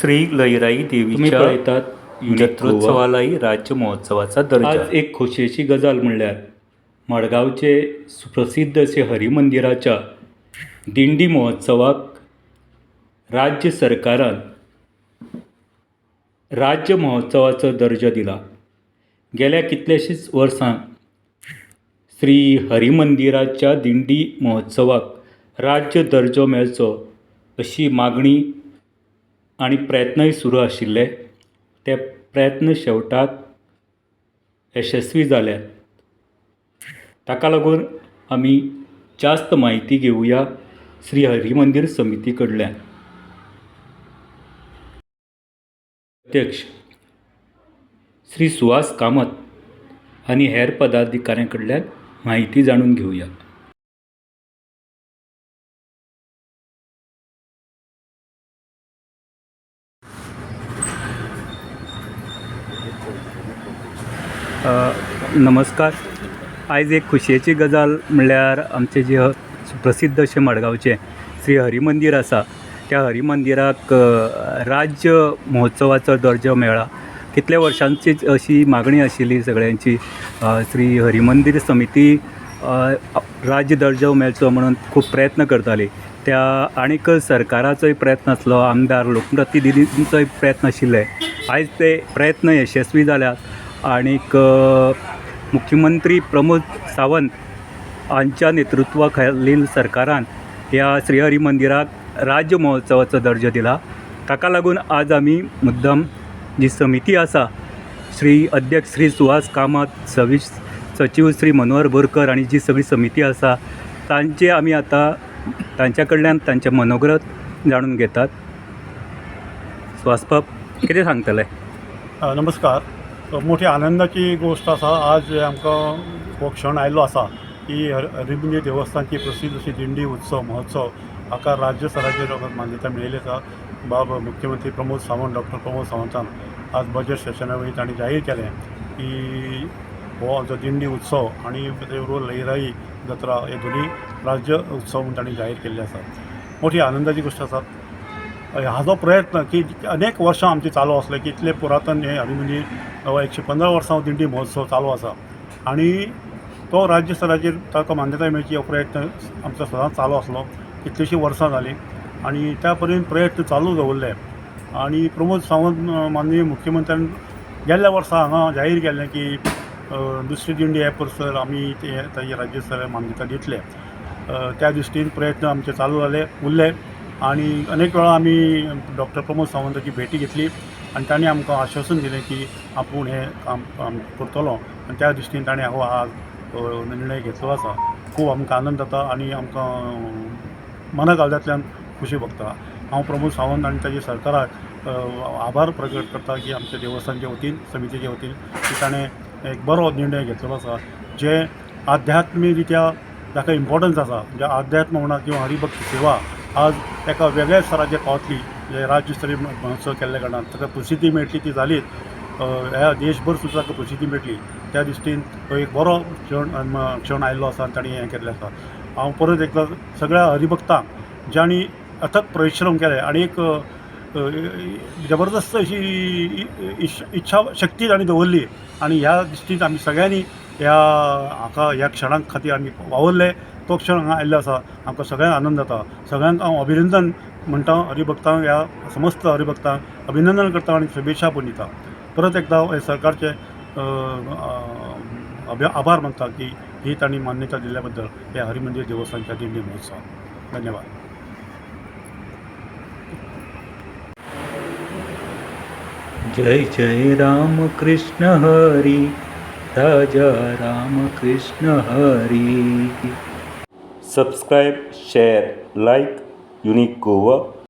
श्री लईराई देवीच्या पळयतात. जत्रोत्सवालाही राज्य महोत्सवाचा दर्जा आज एक खोशयेची गजाल म्हणल्यार मडगांवचे सुप्रसिद्ध असे हरिमंदिराच्या दिंडी महोत्सवाक राज्य सरकारान राज्य महोत्सवाचो दर्जो दिला गेल्या कितलेशींच वर्सां श्री हरिमंदिराच्या दिंडी महोत्सवाक राज्य दर्जो मेळचो अशी मागणी आनी प्रयत्नय सुरू आशिल्ले ते प्रयत्न शेवटाक यशस्वी जाल्यात ताका लागून आमी जास्त म्हायती घेवया श्री हरिमंदीर समिती कडल्यान अध्यक्ष श्री सुहास कामत आनी हेर पदाधिकाऱ्यां कडल्यान म्हायती जाणून घेवया नमस्कार. आयज एक खुशयेची गजाल म्हणल्यार आमचे जे सुप्रसिद्ध अशें मडगांवचे श्री हरिमंदीर आसा त्या हरिमंदिराक मंदिराक राज्य महोत्सवाचो दर्जो मेळ्ळा कितल्या वर्सांची अशी मागणी आशिल्ली सगळ्यांची? अ, श्री हरिमंदीर समिती राज्य दर्जो मेळचो म्हणून खूब प्रयत्न करताली. त्या आनीक सरकाराचोय प्रयत्न आसलो आमदार लोकप्रतिनिधींचोय प्रयत्न आशिल्ले. आयज ते प्रयत्न यशस्वी जाल्यात आनीक मुख्यमंत्री प्रमोद सावंत हांच्या नेतृत्वाखालील सरकारान ह्या श्रीहरी मंदिराक राज्य महोत्सवाचो दर्जो दिला. ताका लागून आज आमी मुद्दम जी समिती आसा श्री अध्यक्ष श्री सुहास कामत सवी सचिव श्री मनोहर बोरकर आनी जी सगळी समिती आसा तांचे आमी आतां तांच्या कडल्यान तांचे मनोगत जाणून घेतात. सुहास कितें सांगतले नमस्कार. मोठी आनंदाची गोष्ट आसा आज जे आमकां हो क्षण आयल्लो आसा की हर देवस्थानची प्रसिद्ध अशी दिंडी उत्सव महोत्सव हाका राज्य स्तराचेर म्हाका मान्यता मेळिल्ली आसा बाब मुख्यमंत्री प्रमोद सावंत डॉक्टर प्रमोद सावंतान आज बजेट सेशना वेळी तांणी जाहीर केलें की हो आमचो दिंडी उत्सव आनी देवरो बरोबर लयराई हे दोनी राज्य उत्सव म्हूण तांणी जाहीर केल्ले आसा मोठी आनंदाची गोष्ट आसा हा जो प्रयत्न की अनेक वर्सां आमची चालू असले की इतले पुरातन हे म्हणजे एकशे पंदरा वर्सां दिंडी महोत्सव चालू आसा आणि तो राज्य स्तराचेर ताका मान्यताय मेळची हो प्रयत्न आमचो सदांच चालू आसलो कितलींशीं वर्सां जालीं आनी त्या परेन प्रयत्न चालू दवरले आनी प्रमोद सावंत माननीय मुख्यमंत्र्यान गेल्ल्या वर्सा हांगा जाहीर केल्लें की दुसरी दिंडी ॲप परसर आमी ते ताची राज्य स्तरार मान्यता दितले. त्या दृश्टीन प्रयत्न आमचे चालू जाले उरले. आणि अनेक वेळा आम्ही डॉक्टर प्रमोद सावंताची भेटी घेतली आणि तांणी आमकां आश्वासन दिलें की आपूण हें काम काम करतलो. आनी त्या दृश्टीन ताणें हो आज निर्णय घेतलो आसा खूब आमकां आनंद जाता आनी आमकां मना काळजांतल्यान खुशी भोगता हांव प्रमोद सावंत आनी ताजे सरकाराक आभार प्रकट करता की आमच्या देवस्थानच्या वतीन समितीच्या वतीन की ताणें एक बरो निर्णय घेतलेलो आसा जे आध्यात्मीक रित्या ताका इम्पॉर्टन्स आसा म्हणजे आध्यात्म म्हणा किंवा हरिभक्त सेवा आज एका वेगळ्या स्तराचेर पावतली जे राज्यस्तरीय महोत्सव केल्ल्या कारणान ताका प्रसिद्धी मेळटली ती जालीच ह्या देशभर सुद्दां ताका प्रसिद्धी मेळटली त्या दृश्टीन तो एक बरो क्षण क्षण आयिल्लो आसा आनी तांणी हें केल्लें आसा. हांव परत एकदां सगळ्या हरिभक्तांक ज्यांनी अथक परिश्रम केले आनी एक जबरदस्त अशी इच्छा शक्ती तांणी दवरली आनी ह्या दृश्टीन आमी सगळ्यांनी ह्या हाका ह्या क्षणां खातीर आमी वावरले. तो क्षण हांगा आयिल्लो आसा. आमकां सगळ्यांक आनंद जाता. सगळ्यांक हांव अभिनंदन म्हणटा हरिभक्तांक ह्या समस्त हरिभक्तांक अभिनंदन करता आनी शुभेच्छा पण दिता. परत एकदा हे सरकारचे आभार मानता की ही तांणी मान्यता दिल्या बद्दल हे हरिमंदिर देवस्थानच्या दिंडी महोत्सव. धन्यवाद. जय जय राम कृष्ण हरी. राजा Ram Krishna Hari. Subscribe share like unique Goa